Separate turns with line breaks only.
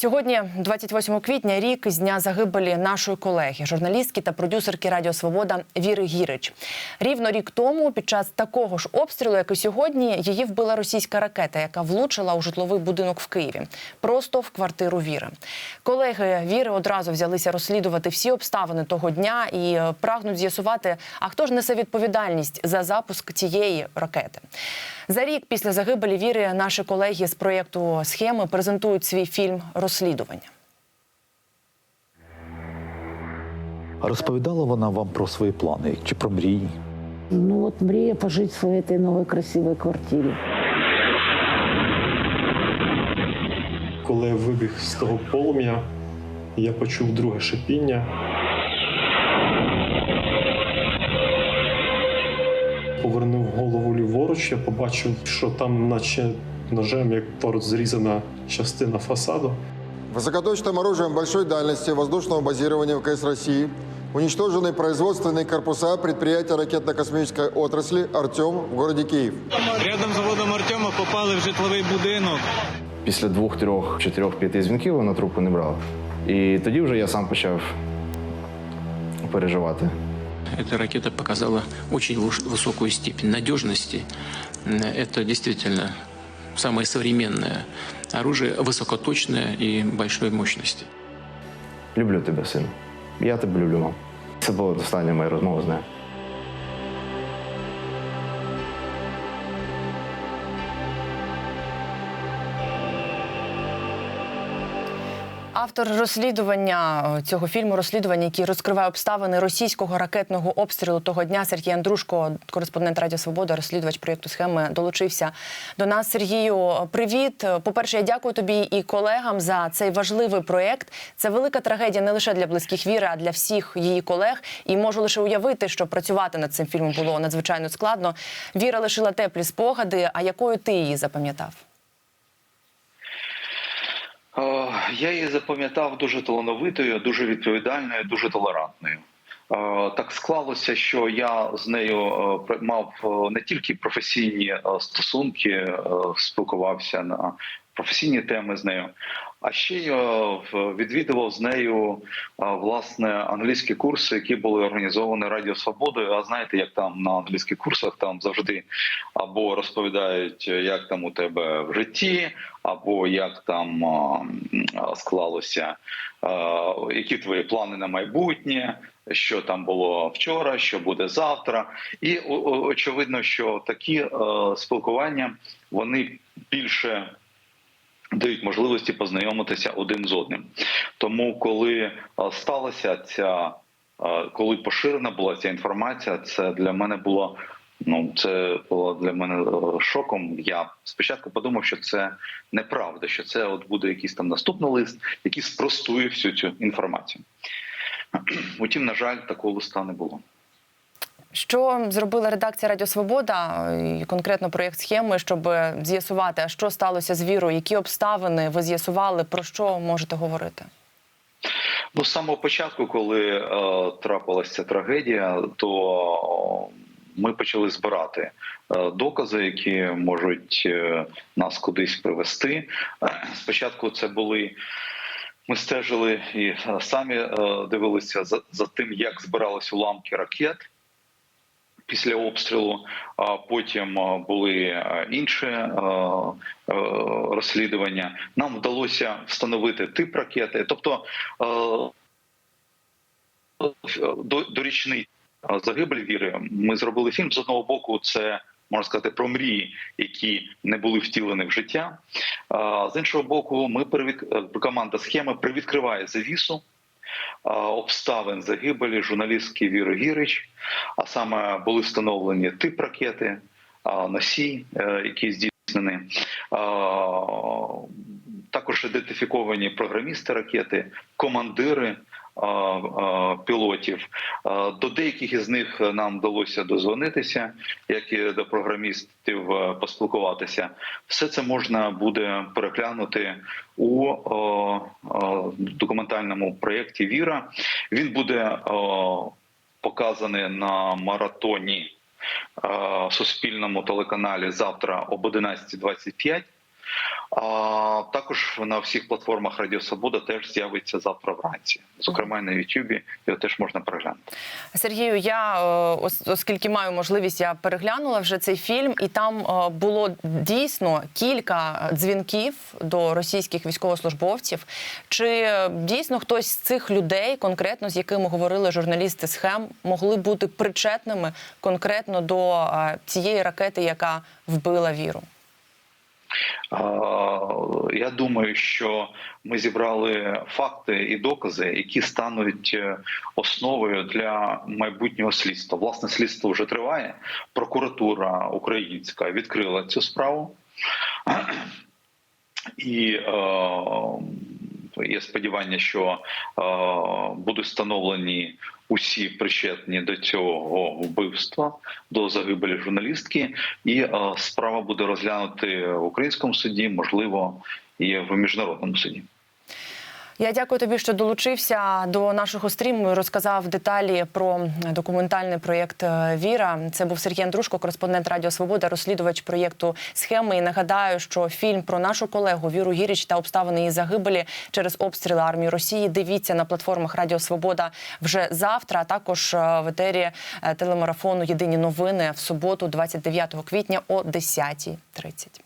Сьогодні, 28 квітня, рік з дня загибелі нашої колеги, журналістки та продюсерки Радіо Свобода Віри Гірич. Рівно рік тому, під час такого ж обстрілу, як і сьогодні, її вбила російська ракета, яка влучила у житловий будинок в Києві, просто в квартиру Віри. Колеги Віри одразу взялися розслідувати всі обставини того дня і е, прагнуть з'ясувати, а хто ж несе відповідальність за запуск цієї ракети. За рік після загибелі Віри наші колеги з проєкту схеми презентують свій фільм розслідування.
А розповідала вона вам про свої плани чи про мрії?
Ну от мрія пожити в своїй новій красивій квартирі.
Коли я вибіг з того полум'я, я почув друге шипіння. Повернув голову ліворуч, я побачив, що там, наче ножем, як торт зрізана частина фасаду.
Высокоточным оружием большой дальности воздушного базирования ВКС России уничтожены производственные корпуса предприятия ракетно-космической отрасли «Артем» в городе Киев.
Рядом з заводом Артема попали в житловий будинок.
Після двох, трьох, чотирьох, п'яти дзвінків вона трубку не брала. І тоді вже я сам почав переживати.
Эта ракета показала очень вуш- высокую степень надежности. М, Это действительно самое современное оружие, высокоточное и большой мощности.
Люблю тебе, син. Я тебе люблю, мам. Це була остання моя розмова з.
Автор розслідування е, цього фільму, розслідування, який розкриває обставини російського ракетного обстрілу того дня. Сергій Андрушко, кореспондент Радіо Свобода, розслідувач проєкту схеми, долучився до нас. Сергію, привіт. По перше, я дякую тобі і колегам за цей важливий проєкт. Це велика трагедія не лише для близьких віри, а для всіх її колег. І можу лише уявити, що працювати над цим фільмом було надзвичайно складно. Віра лишила теплі спогади. А якою ти її запам'ятав?
Я її запам'ятав дуже талановитою, дуже відповідальною, дуже толерантною. Так склалося, що я з нею мав не тільки професійні стосунки, спілкувався на професійні теми з нею, а ще е, відвідував з нею власне англійські курси, які були організовані Радіо Свободою. А знаєте, як там на англійських курсах там завжди або розповідають, як там у тебе в житті, або як там склалося, які твої плани на майбутнє, що там було вчора, що буде завтра. І очевидно, що такі спілкування вони більше. Дають можливості познайомитися один з одним. Тому, коли е, сталася ця, е, коли поширена була ця інформація, це для мене було Ну, це було для мене е, шоком. Я спочатку подумав, що це неправда, що це от буде якийсь там наступний лист, який спростує всю цю інформацію. Утім, на жаль, такого листа не було.
Що зробила редакція Радіо Свобода і конкретно проєкт схеми, щоб з'ясувати, що сталося з вірою, які обставини ви з'ясували, про що можете говорити?
Ну, з самого початку, коли е, трапилася ця трагедія, то ми почали збирати е, докази, які можуть е, нас кудись привести. Спочатку це були. Ми стежили і самі е, дивилися за, за тим, як збирались уламки ракет після обстрілу. А потім були інші розслідування. Нам вдалося встановити тип ракети, тобто до, до річниці е, віри. Ми зробили фільм з одного боку. Це можна сказати про мрії, які не були втілені в життя. З іншого боку, ми е, команда схеми привідкриває завісу обставин загибелі журналістки Віри Гірич, а саме були встановлені тип ракети, носій, е, які здійснені. Також ідентифіковані програмісти ракети, командири пілотів. До деяких із них нам вдалося дозвонитися, як і до програмістів е, поспілкуватися. Все це можна буде переглянути у документальному проєкті Віра. Він буде показаний на маратоні е, суспільному телеканалі завтра об 11.25. А також на всіх платформах Радіо Свобода теж з'явиться завтра вранці. Зокрема, на Ютубі його теж можна переглянути.
Сергію, я е, оскільки маю можливість, я переглянула вже цей фільм, і там е, було дійсно кілька дзвінків до російських військовослужбовців. Чи е, дійсно хтось з цих людей, конкретно з якими говорили журналісти схем, могли бути причетними конкретно до е, цієї ракети, яка вбила віру?
А, Я думаю, що ми зібрали факти і докази, які стануть е, основою для майбутнього слідства. Власне, слідство вже триває. Прокуратура українська відкрила цю справу. І е, є сподівання, що е, будуть встановлені усі причетні до цього вбивства, до загибелі журналістки, і е, справа буде розглянути в українському суді, можливо, і в міжнародному суді.
Я дякую тобі, що долучився до нашого стріму і розказав деталі про документальний проєкт е, Віра. Це був Сергій Андрушко, кореспондент Радіо Свобода, розслідувач проєкту схеми. І нагадаю, що фільм про нашу колегу Віру Гіріч та обставини її загибелі через обстріли армії Росії. Дивіться на платформах Радіо Свобода вже завтра. А також е, в етері е, телемарафону Єдині новини в суботу, 29 квітня о 10.30.